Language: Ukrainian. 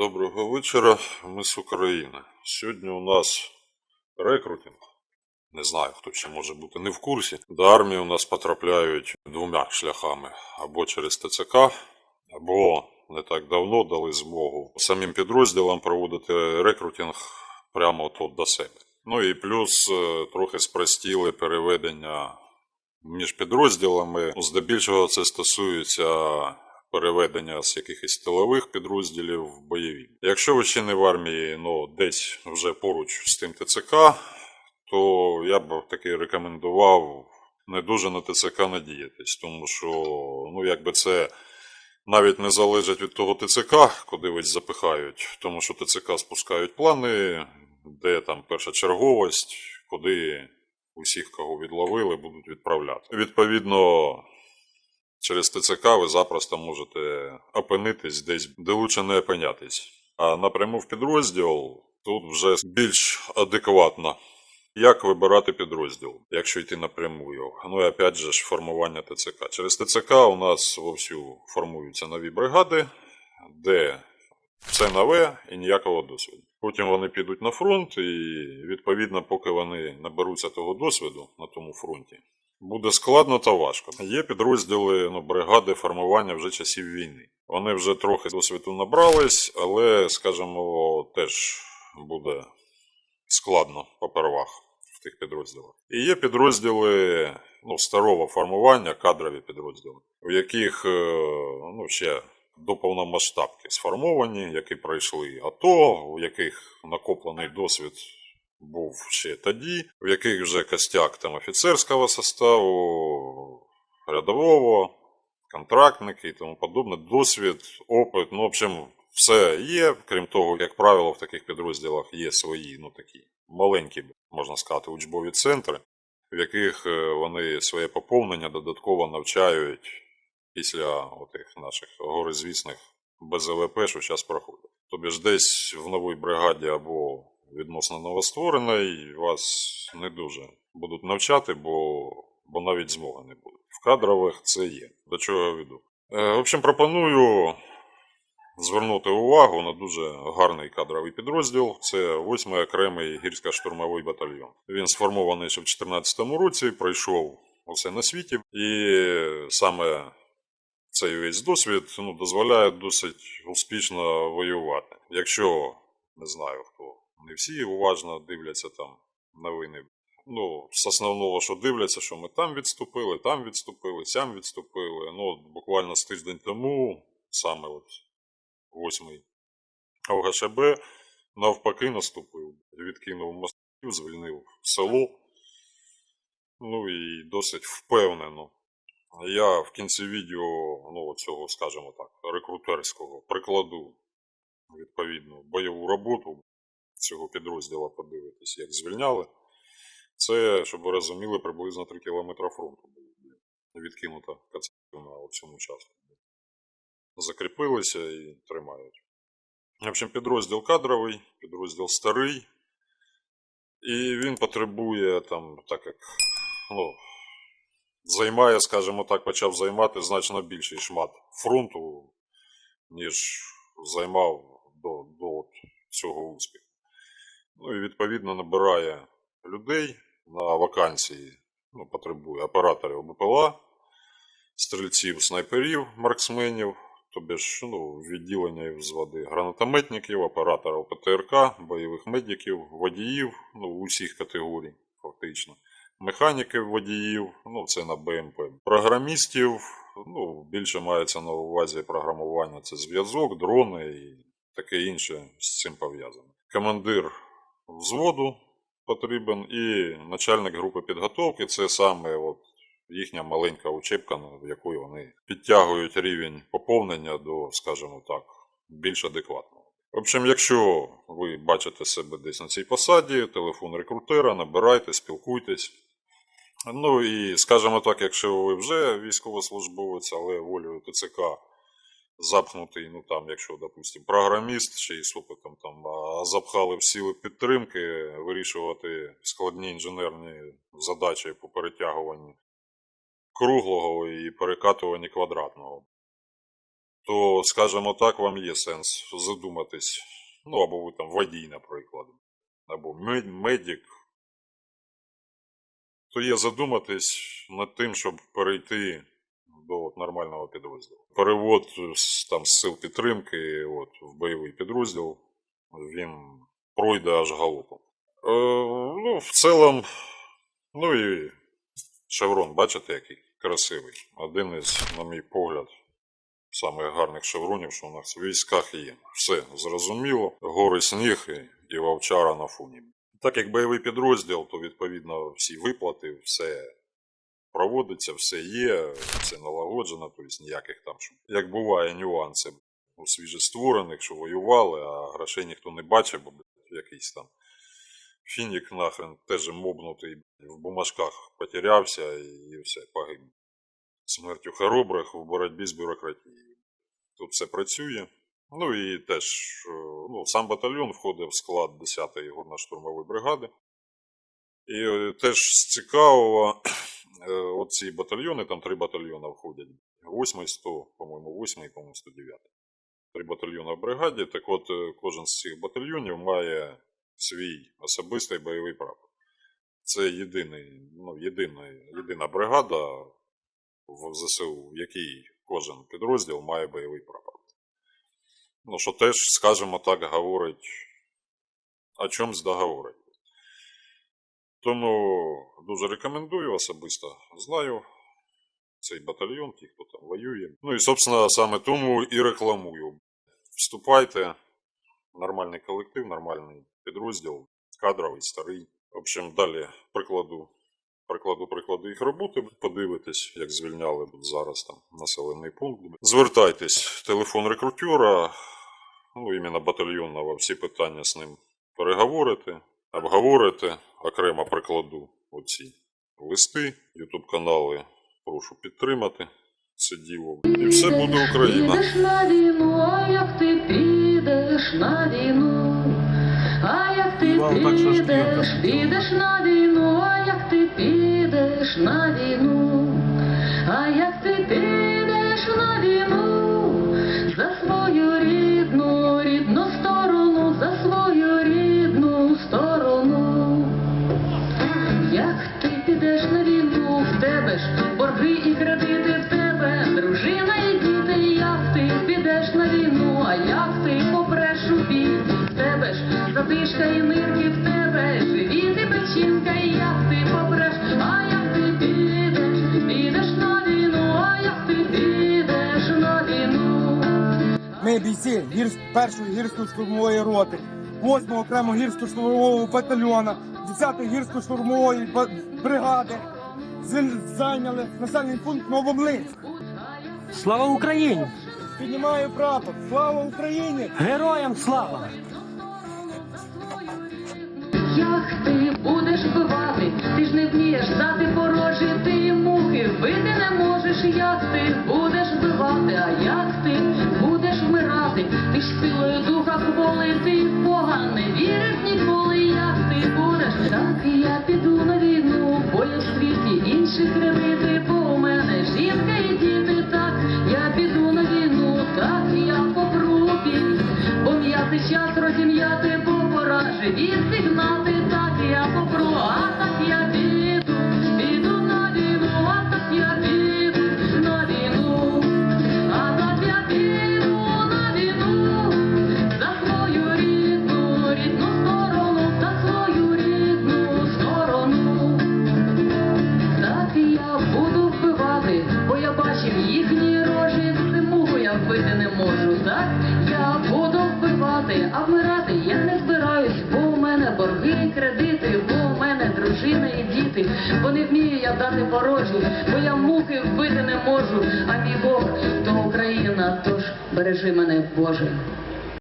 Доброго вечора, ми з України. Сьогодні у нас рекрутинг. Не знаю, хто ще може бути не в курсі. До армії у нас потрапляють двома шляхами: або через ТЦК, або не так давно дали змогу самим підрозділам проводити рекрутинг прямо тут до себе. Ну і плюс е, трохи спростіли переведення між підрозділами. Здебільшого це стосується переведення з якихось тилових підрозділів в бойові. Якщо ви ще не в армії, ну десь вже поруч з тим ТЦК, то я б таки рекомендував не дуже на ТЦК надіятись, тому що ну якби це. Навіть не залежить від того ТЦК, куди вас запихають, тому що ТЦК спускають плани, де там першочерговість, куди усіх, кого відловили, будуть відправляти. Відповідно, через ТЦК ви запросто можете опинитись десь, де лучше не опинятись. А напряму в підрозділ тут вже більш адекватно. Як вибирати підрозділ, якщо йти напряму його? Ну і опять же ж формування ТЦК. Через ТЦК у нас вовсю формуються нові бригади, де все нове і ніякого досвіду. Потім вони підуть на фронт, і відповідно, поки вони наберуться того досвіду на тому фронті, буде складно та важко. Є підрозділи, ну, бригади формування вже часів війни. Вони вже трохи досвіду набрались, але, скажімо, теж буде складно попервах в тих підрозділах. І є підрозділи ну, старого формування, кадрові підрозділи, в яких е, ну, ще до повномасштабки сформовані, які пройшли АТО, у яких накоплений досвід був ще тоді, в яких вже костяк там офіцерського составу, рядового, контрактники і тому подобне, досвід, опит. Ну, в общем, все є. Крім того, як правило, в таких підрозділах є свої, ну такі маленькі, можна сказати, учбові центри, в яких е, вони своє поповнення додатково навчають після отих наших горизвісних БЗВП, що зараз проходять. Тобі ж десь в новій бригаді або відносно новоствореній вас не дуже будуть навчати, бо, бо навіть змоги не буде. В кадрових це є. До чого я веду? Е, в общем, пропоную звернути увагу на дуже гарний кадровий підрозділ. Це 8-й окремий гірсько-штурмовий батальйон. Він сформований ще в 2014 році, пройшов усе на світі, і саме цей весь досвід ну, дозволяє досить успішно воювати. Якщо не знаю хто, не всі уважно дивляться там новини. Ну, з основного, що дивляться, що ми там відступили, там відступили, сям відступили. Ну, от буквально з тиждень тому, саме от восьмий ОГШБ, навпаки наступив. Відкинув мостів, звільнив село. Ну і досить впевнено. Я в кінці відео, ну, цього, скажімо так, рекрутерського прикладу відповідну бойову роботу цього підрозділу подивитись, як звільняли. Це, щоб ви розуміли, приблизно 3 кілометри фронту відкинута кацапівна у цьому часу. Закріпилися і тримають. В общем, підрозділ кадровий, підрозділ старий. І він потребує там, так як ну, займає, скажімо так, почав займати значно більший шмат фронту, ніж займав до, до цього успіху. Ну і відповідно набирає людей на вакансії, ну, потребує операторів БПЛА, стрільців, снайперів, марксменів, тобі ж ну, відділення і взводи гранатометників, операторів ПТРК, бойових медиків, водіїв ну, усіх категорій, фактично. Механіків водіїв, ну це на БМП. Програмістів, ну, більше мається на увазі програмування, це зв'язок, дрони і таке інше з цим пов'язане. Командир взводу потрібен і начальник групи підготовки це саме от їхня маленька учебка, в якої вони підтягують рівень поповнення до, скажімо так, більш адекватного. В общем, якщо ви бачите себе десь на цій посаді, телефон рекрутера, набирайте, спілкуйтесь. Ну і, скажімо так, якщо ви вже військовослужбовець, але волею ТЦК запхнутий, ну там, якщо, допустим, програміст чи а запхали в сили підтримки, вирішувати складні інженерні задачі по перетягуванню круглого і перекатуванні квадратного. то, скажімо так, вам є сенс задуматись. Ну, або ви там водій, наприклад, або мед- медик. То є задуматись над тим, щоб перейти до нормального підрозділу. Перевод з, там, з сил підтримки от, в бойовий підрозділ, він пройде аж галопом. Е, ну, в цілому, ну і шеврон, бачите, який красивий. Один із, на мій погляд, самих гарних шевронів, що у нас в військах є. Все зрозуміло. Гори сніг і, і вовчара на фоні. Так як бойовий підрозділ, то відповідно всі виплати, все проводиться, все є, все налагоджено, тобто ніяких там, щоб, як буває, нюанси у свіжестворених, що воювали, а грошей ніхто не бачив, бо якийсь там фінік нахрен теж мобнутий в бумажках потерявся і все, погиб. Смертю хоробрих в боротьбі з бюрократією. Тут все працює. Ну і теж е, ну, сам батальйон входить в склад 10-ї горно-штурмової бригади. І е, теж цікавого, е, оці батальйони, там три батальйони входять. 8 100, по-моєму, 8 і, по-моєму, 109. Три батальйони в бригаді. Так от, е, кожен з цих батальйонів має свій особистий бойовий прапор. Це єдиний, ну, єдина, єдина бригада в ЗСУ, в якій кожен підрозділ має бойовий прапор. Ну, що теж, скажімо так, говорить о чомусь договорить. Тому дуже рекомендую особисто. Знаю цей батальйон, ті, хто там воює. Ну і, собственно, саме тому і рекламую. Вступайте, нормальний колектив, нормальний підрозділ, кадровий, старий. В общем, далі прикладу, прикладу прикладу їх роботи, подивитесь, як звільняли зараз там населений пункт. Звертайтесь, телефон рекрутера, ну, іменно батальйонного, всі питання з ним переговорити, обговорити, окремо прикладу оці листи, ютуб канали прошу підтримати це діло. І все буде Україна. Підеш на війну, а як ти підеш на війну, а як ти підеш, підеш на війну, а як ти підеш на війну, як ти попреш у бій, в тебе ж затишка і нирки в тебе, живіт і печінка, і як ти попреш, а як ти підеш, підеш на війну, а як ти підеш на війну. Ми бійці гірськ, першої гірсько-штурмової роти, 8 окремо гірсько-штурмового батальйона, 10-ї гірсько-штурмової бригади. Зайняли населений пункт Новомлинськ. Слава Україні! Піднімаю прапор. Слава Україні! Героям слава! Як ти будеш вбивати, ти ж не вмієш дати порожі, ти мухи вити не можеш, як ти будеш вбивати, а як ти будеш вмирати, ти ж силою духа кволи, ти Бога не віриш ніколи, як ти будеш. Так я піду на війну, бою в світі інших кривити, бо у мене жінка і діти, час розім'яти, бо пора живі зігнати, так я попру, а так я піду, піду на війну, а так я піду на війну, а так я піду на війну, за свою рідну, рідну сторону, за свою рідну сторону. Так я буду вбивати, бо я бачив їхні рожі, зиму я вбити не можу. Так я буду вбивати, а вмирати я не збираюсь, бо у мене борги і кредити, бо у мене дружина і діти, бо не вмію я дати порожі, бо я муки вбити не можу, а мій Бог то Україна, тож бережи мене, Боже.